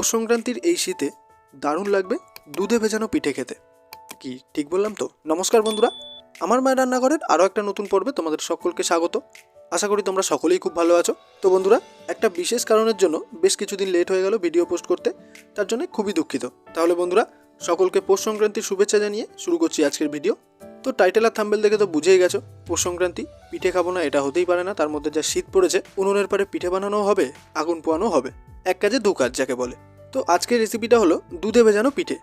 পৌষ সংক্রান্তির এই শীতে দারুণ লাগবে দুধে ভেজানো পিঠে খেতে। কি, ঠিক বললাম তো? নমস্কার বন্ধুরা, আমার মায়ের রান্নাঘরের আরও একটা নতুন পর্বে তোমাদের সকলকে স্বাগত। আশা করি তোমরা সকলেই খুব ভালো আছো। তো বন্ধুরা, একটা বিশেষ কারণের জন্য বেশ কিছুদিন লেট হয়ে গেল ভিডিও পোস্ট করতে, তার জন্য খুবই দুঃখিত। তাহলে বন্ধুরা, সকলকে পৌষ সংক্রান্তির শুভেচ্ছা জানিয়ে শুরু করছি আজকের ভিডিও। তো টাইটেল আর থাম্বেল দেখে তো বুঝেই গেছো পৌষ সংক্রান্তি পিঠে খাব না, এটা হতেই পারে না, তার মধ্যে যা শীত পড়েছে, উনুনের পারে পিঠে বানানো হবে, আগুন পোয়ানো হবে। এক কাজে দু কাজ যাকে বলে। তো আজকের রেসিপিটা হলো দুধে ভেজানো পিঠে।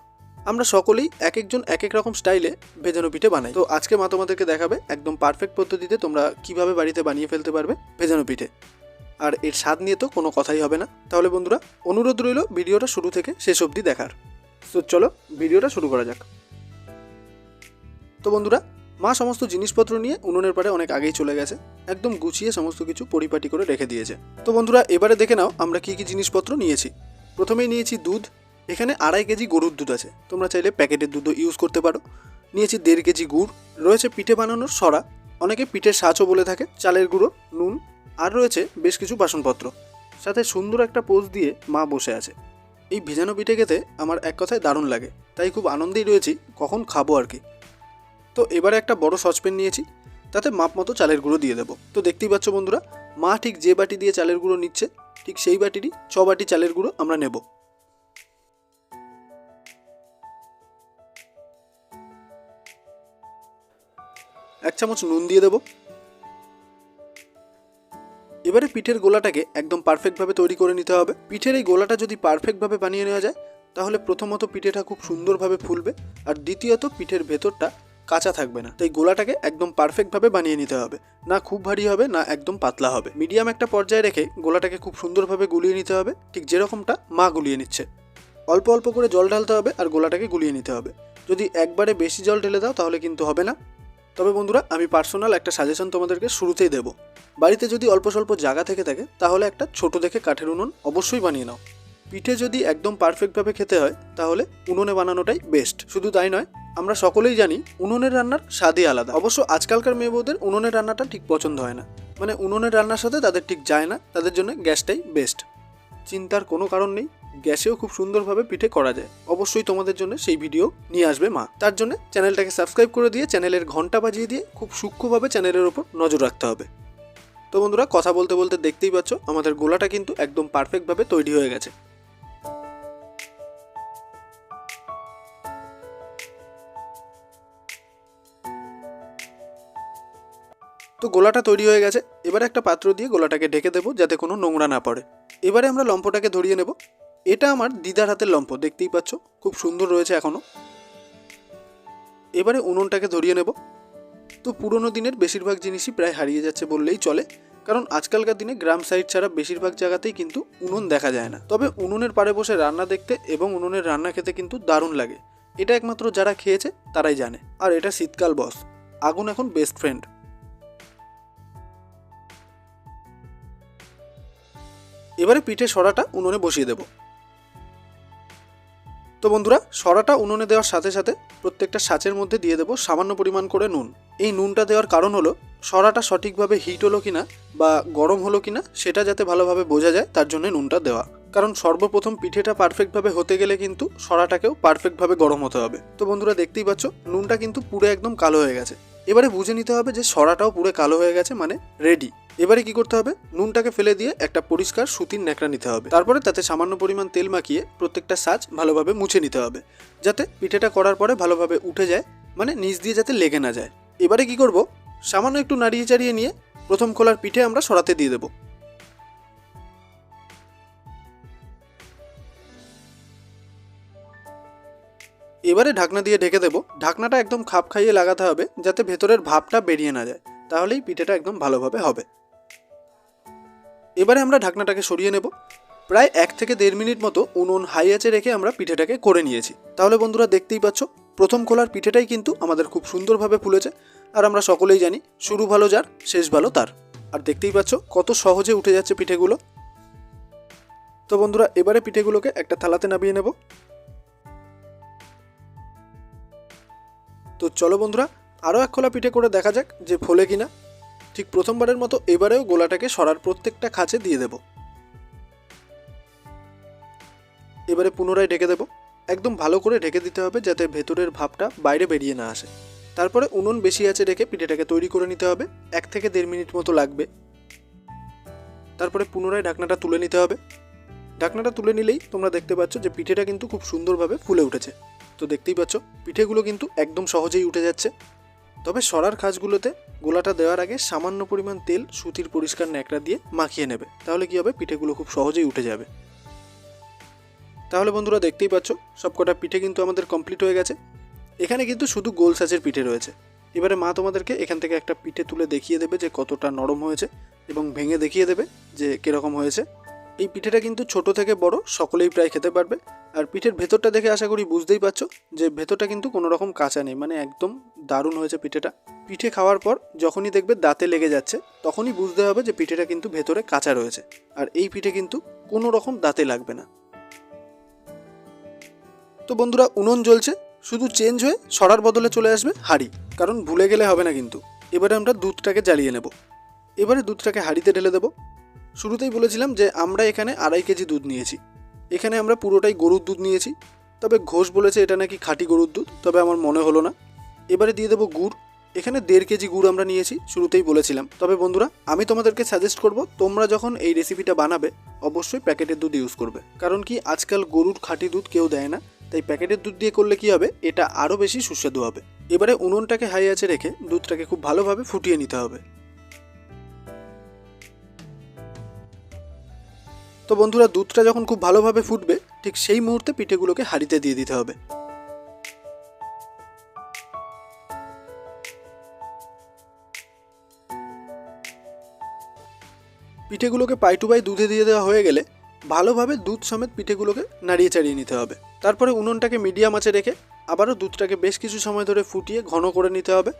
আমরা সকলেই এক একজন এক এক রকম স্টাইলে ভেজানো পিঠে বানাই। তো আজকে মা তোমাদেরকে দেখাবে একদম পারফেক্ট পদ্ধতিতে তোমরা কীভাবে বাড়িতে বানিয়ে ফেলতে পারবে ভেজানো পিঠে। আর এর স্বাদ নিয়ে তো কোনো কথাই হবে না। তাহলে বন্ধুরা, অনুরোধ রইল ভিডিওটা শুরু থেকে শেষ অবধি দেখার। তো চলো ভিডিওটা শুরু করা যাক। তো বন্ধুরা, মা সমস্ত জিনিসপত্র নিয়ে উনুনের পাড়ে অনেক আগেই চলে গেছে। একদম গুছিয়ে সমস্ত কিছু পরিপাটি করে রেখে দিয়েছে। তো বন্ধুরা, এবারে দেখে নাও আমরা কি কি জিনিসপত্র নিয়েছি। প্রথমেই নিয়েছি দুধ, এখানে আড়াই কেজি গরুর দুধ আছে। তোমরা চাইলে প্যাকেটের দুধও ইউজ করতে পারো। নিয়েছি দেড় কেজি গুড়, রয়েছে পিঠে বানানোর সরা, অনেকে পিঠের সাঁচও বলে থাকে, চালের গুঁড়ো, নুন, আর রয়েছে বেশ কিছু বাসনপত্র। সাথে সুন্দর একটা পোজ দিয়ে মা বসে আছে। এই ভেজানো পিঠে খেতে আমার এক কথায় দারুণ লাগে, তাই খুব আনন্দেই রয়েছি, কখন খাব আর কি। তো এবারে একটা বড় সসপ্যান নিয়েছি, তাতে মাপ মতো চালের গুঁড়ো দিয়ে দেবো। তো দেখতেই পাচ্ছ বন্ধুরা, মা ঠিক যে বাটি দিয়ে চালের গুঁড়ো নিচ্ছে ঠিক সেই বাটিরই ছ বাটি চালের গুঁড়ো আমরা নেব। এক চামচ নুন দিয়ে দেবো। এবারে পিঠের গোলাটাকে একদম পারফেক্টভাবে তৈরি করে নিতে হবে। পিঠের এই গোলাটা যদি পারফেক্টভাবে বানিয়ে নেওয়া যায়, তাহলে প্রথমত পিঠেটা খুব সুন্দরভাবে ফুলবে আর দ্বিতীয়ত পিঠের ভেতরটা কাঁচা থাকবে না। তাই গোলাটাকে একদম পারফেক্টভাবে বানিয়ে নিতে হবে। না খুব ভারী হবে, না একদম পাতলা হবে। মিডিয়াম একটা পর্যায়ে রেখে গোলাটাকে খুব সুন্দরভাবে গুলিয়ে নিতে হবে। ঠিক যেরকমটা মা গুলিয়ে নিচ্ছে। অল্প অল্প করে জল ঢালতে হবে আর গোলাটাকে গুলিয়ে নিতে হবে। যদি একবারে বেশি জল ঢেলে দাও তাহলে কিন্তু হবে না। তবে বন্ধুরা, আমি পার্সোনাল একটা সাজেশন তোমাদেরকে শুরুতেই দেবো। বাড়িতে যদি অল্প স্বল্প জায়গা থেকে থাকে, তাহলে একটা ছোট দেখে কাঠের উনুন অবশ্যই বানিয়ে নাও। পিঠে যদি একদম পারফেক্টভাবে খেতে হয়, তাহলে উনুনে বানানোটাই বেস্ট শুধু তাই নয় আমরা সকলেই জানি উনুনের রান্নার স্বাদই আলাদা। অবশ্য আজকালকার মেয়ে বউদের উনুনের রান্নাটা ঠিক পছন্দ হয় না। মানে উনুনের রান্নার সাথে তাদের ঠিক যায় না, তাদের জন্য গ্যাসটাই বেস্ট চিন্তার কোনো কারণ নেই, গ্যাসেও খুব সুন্দরভাবে পিঠে করা যায়। অবশ্যই তোমাদের জন্য সেই ভিডিও নিয়ে আসবে মা। তার জন্য চ্যানেলটাকে সাবস্ক্রাইব করে দিয়ে চ্যানেলের ঘণ্টা বাজিয়ে দিয়ে খুব সূক্ষ্মভাবে চ্যানেলের ওপর নজর রাখতে হবে। তো বন্ধুরা, কথা বলতে বলতে দেখতেই পাচ্ছ, আমাদের গোলাটা কিন্তু একদম পারফেক্টভাবে তৈরি হয়ে গেছে। তো গোলাটা তৈরি হয়ে গেছে। এবারে একটা পাত্র দিয়ে গোলাটাকে ঢেকে দেবো যাতে কোনো নোংরা না পড়ে। এবারে আমরা লম্পটাকে ধরিয়ে নেব। এটা আমার দিদার হাতের লম্প, দেখতেই পাচ্ছ? খুব সুন্দর রয়েছে এখনও এবারে উনুনটাকে ধরিয়ে নেব। তো পুরোনো দিনের বেশিরভাগ জিনিসই প্রায় হারিয়ে যাচ্ছে বললেই চলে। কারণ আজকালকার দিনে গ্রাম সাইড ছাড়া বেশিরভাগ জায়গাতেই কিন্তু উনুন দেখা যায় না। তবে উনুনের পাড়ে বসে রান্না দেখতে এবং উনুনের রান্না খেতে কিন্তু দারুণ লাগে। এটা একমাত্র যারা খেয়েছে, তারাই জানে। আর এটা শীতকাল বস। আগুন এখন বেস্ট ফ্রেন্ড এবারে পিঠে সরাটা উনুনে বসিয়ে দেব। তো বন্ধুরা, সরাটা উনুনে দেওয়ার সাথে সাথে প্রত্যেকটা সাঁচের মধ্যে দিয়ে দেবো সামান্য পরিমাণ করে নুন। এই নুনটা দেওয়ার কারণ হলো, সরাটা সঠিকভাবে হিট হলো কিনা বা গরম হলো কিনা সেটা যাতে ভালোভাবে বোঝা যায়, তার জন্য নুনটা দেওয়া। কারণ সর্বপ্রথম পিঠেটা পারফেক্টভাবে হতে গেলে কিন্তু সরাটাকেও পারফেক্টভাবে গরম হতে হবে। তো বন্ধুরা, দেখতেই পাচ্ছ, নুনটা কিন্তু পুরো একদম কালো হয়ে গেছে। এবারে বুঝে নিতে হবে যে সরাটাও পুরো কালো হয়ে গেছে মানে রেডি এবারে কি করতে হবে? নুনটাকে ফেলে দিয়ে একটা পরিষ্কার সুতির ন্যাকড়া নিতে হবে। তারপরে তাতে সামান্য পরিমাণ তেল মাখিয়ে প্রত্যেকটা সাজ ভালোভাবে মুছে নিতে হবে, যাতে পিঠেটা করার পরে ভালোভাবে উঠে যায় মানে নিচ দিয়ে যাতে লেগে না যায়। এবারে কি করব? সামান্য একটু নাড়িয়ে চাড়িয়ে নিয়ে প্রথম খোলার পিঠে আমরা সরাতে দিয়ে দেবো। এবারে ঢাকনা দিয়ে ঢেকে দেবো। ঢাকনাটা একদম খাপ খাইয়ে লাগাতে হবে, যাতে ভেতরের ভাবটা বেরিয়ে না যায়। তাহলেই পিঠেটা একদম ভালোভাবে হবে। এবারে আমরা ঢাকনাটাকে সরিয়ে নেব। প্রায় এক থেকে দেড় মিনিট মতো উনুন হাই আঁচে রেখে আমরা পিঠেটাকে করে নিয়েছি। তাহলে বন্ধুরা দেখতেই পাচ্ছ, প্রথম খোলার পিঠেটাই কিন্তু আমাদের খুব সুন্দরভাবে ফুলেছে। আর আমরা সকলেই জানি, শুরু ভালো যার, শেষ ভালো তার। আর দেখতেই পাচ্ছ, কত সহজে উঠে যাচ্ছে পিঠেগুলো। তো বন্ধুরা, এবারে পিঠেগুলোকে একটা থালাতে নামিয়ে নেব। তো চলো বন্ধুরা আরও এক খোলা পিঠে করে দেখা যাক যে ফোলে কিনা। ঠিক প্রথমবারের মতো এবারেও গোলাটাকে সরার প্রত্যেকটা খাঁচে দিয়ে দেব। এবারে পুনরায় ঢেকে দেবো। একদম ভালো করে ঢেকে দিতে হবে যাতে ভেতরের ভাবটা বাইরে বেরিয়ে না আসে। তারপরে উনুন বেশি আছে রেখে পিঠেটাকে তৈরি করে নিতে হবে। এক থেকে দেড় মিনিট মতো লাগবে। তারপরে পুনরায় ঢাকনাটা তুলে নিতে হবে। ঢাকনাটা তুলে নিলেই তোমরা দেখতে পাচ্ছ যে পিঠেটা কিন্তু খুব সুন্দরভাবে ফুলে উঠেছে। তো দেখতেই পাচ্ছ, পিঠেগুলো কিন্তু একদম সহজেই উঠে যাচ্ছে। তবে সরার খাঁজগুলোতে গোলাটা দেওয়ার আগে সামান্য পরিমাণ তেল সুতির পরিষ্কার ন্যাকড়া দিয়ে মাখিয়ে নেবে, তাহলে কি হবে? পিঠেগুলো খুব সহজেই উঠে যাবে। তাহলে বন্ধুরা দেখতেই পাচ্ছ, সবকটা পিঠে কিন্তু আমাদের কমপ্লিট হয়ে গেছে। এখানে কিন্তু শুধু গোল সাইজের পিঠে রয়েছে। এবারে মা তোমাদেরকে এখান থেকে একটা পিঠে তুলে দেখিয়ে দেবে যে কতটা নরম হয়েছে এবং ভেঙে দেখিয়ে দেবে যে কীরকম হয়েছে। এই পিঠেটা কিন্তু ছোট থেকে বড়, সকলেই প্রায় খেতে পারবে। আর পিঠের ভেতরটা দেখে আশা করি বুঝতেই পারছ যে ভেতরটা কিন্তু কোনো রকম কাঁচা নেই মানে একদম দারুণ হয়েছে পিঠেটা। পিঠে খাওয়ার পর যখনই দেখবে দাঁতে লেগে যাচ্ছে, তখনই বুঝতে হবে যে পিঠেটা কিন্তু ভেতরে কাঁচা রয়েছে। আর এই পিঠে কিন্তু কোনো রকম দাঁতে লাগবে না। তো বন্ধুরা, উনুন জ্বলছে, শুধু চেঞ্জ হয়ে সরার বদলে চলে আসবে হাঁড়ি, কারণ ভুলে গেলে হবে না কিন্তু। এবারে আমরা দুধটাকে জ্বালিয়ে নেব। এবারে দুধটাকে হাঁড়িতে ঢেলে দেবো। শুরুতেই বলেছিলাম যে আমরা এখানে আড়াই কেজি দুধ নিয়েছি। এখানে আমরা পুরোটাই গরুর দুধ নিয়েছি। তবে ঘোষ বলেছে এটা নাকি খাঁটি গরুর দুধ, তবে আমার মনে হলো না। এবারে দিয়ে দেবো গুড়। এখানে দেড় কেজি গুড় আমরা নিয়েছি, শুরুতেই বলেছিলাম। তবে বন্ধুরা, আমি তোমাদেরকে সাজেস্ট করব, তোমরা যখন এই রেসিপিটা বানাবে, অবশ্যই প্যাকেটের দুধ ইউজ করবে। কারণ কি, আজকাল গরুর খাঁটি দুধ কেউ দেয় না, তাই প্যাকেটের দুধ দিয়ে করলে কি হবে, এটা আরও বেশি সুস্বাদু হবে। এবারে উনুনটাকে হাই আছে রেখে দুধটাকে খুব ভালোভাবে ফুটিয়ে নিতে হবে। তো বন্ধুরা, দুধটা যখন খুব ভালোভাবে ফুটবে, ঠিক সেই মুহূর্তে পিঠেগুলোকে হাঁড়িতে দিয়ে দিতে হবে। পিঠেগুলোকে পাই টু পাই দুধে দিয়ে দেওয়া হয়ে গেলে, ভালোভাবে দুধ সমেত পিঠেগুলোকে নাড়িয়ে চাড়িয়ে নিতে হবে। তারপরে উনুনটাকে মিডিয়াম আঁচে রেখে আবারও দুধটাকে বেশ কিছু সময় ধরে ফুটিয়ে ঘন করে নিতে হবে।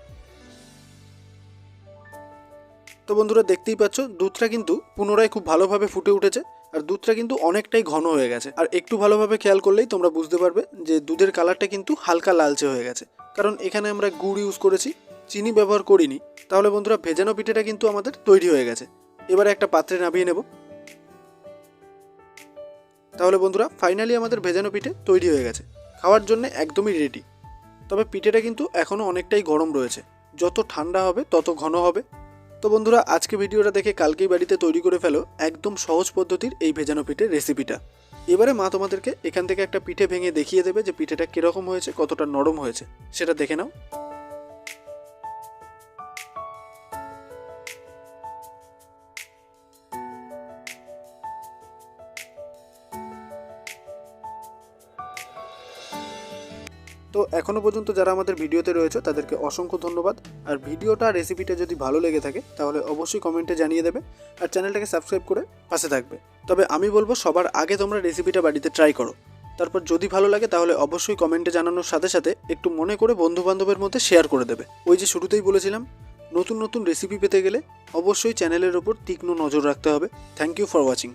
তো বন্ধুরা, দেখতেই পাচ্ছ, দুধটা কিন্তু পুনরায় খুব ভালোভাবে ফুটে উঠেছে। আর দুধটা কিন্তু অনেকটাই ঘন হয়ে গেছে। আর একটু ভালোভাবে খেয়াল করলেই তোমরা বুঝতে পারবে যে দুধের কালারটা কিন্তু হালকা লালচে হয়ে গেছে। কারণ এখানে আমরা গুড় ইউজ করেছি, চিনি ব্যবহার করিনি। তাহলে বন্ধুরা ভেজানো পিঠেটা কিন্তু আমাদের তৈরি হয়ে গেছে। এবারে একটা পাত্রে নামিয়ে নেব। তাহলে বন্ধুরা ফাইনালি আমাদের ভেজানো পিঠে তৈরি হয়ে গেছে। খাওয়ার জন্য একদমই রেডি তবে পিঠেটা কিন্তু এখনও অনেকটাই গরম রয়েছে। যত ঠান্ডা হবে, তত ঘন হবে। তো বন্ধুরা, আজকে ভিডিওটা দেখে কালকেই বাড়িতে তৈরি করে ফেলো একদম সহজ পদ্ধতির এই ভেজানো পিঠের রেসিপিটা এবারে মা তোমাদেরকে এখান থেকে একটা পিঠে ভেঙে দেখিয়ে দেবে যে পিঠেটা কীরকম হয়েছে, কতটা নরম হয়েছে। সেটা দেখে নাও। তো এখনও পর্যন্ত যারা আমাদের ভিডিওতে রয়েছে, তাদেরকে অসংখ্য ধন্যবাদ। আর ভিডিওটা রেসিপিটা যদি ভালো লেগে থাকে, তাহলে অবশ্যই কমেন্টে জানিয়ে দেবে। আর চ্যানেলটাকে সাবস্ক্রাইব করে পাশে থাকবে। তবে আমি বলব, সবার আগে তোমরা রেসিপিটা বাড়িতে ট্রাই করো। তারপর যদি ভালো লাগে, তাহলে অবশ্যই কমেন্টে জানানোর সাথে সাথে একটু মনে করে বন্ধু বান্ধবের মধ্যে শেয়ার করে দেবে। ওই যে শুরুতেই বলেছিলাম, নতুন নতুন রেসিপি পেতে গেলে অবশ্যই চ্যানেলের ওপর তীক্ষ্ণ নজর রাখতে হবে। Thank you for watching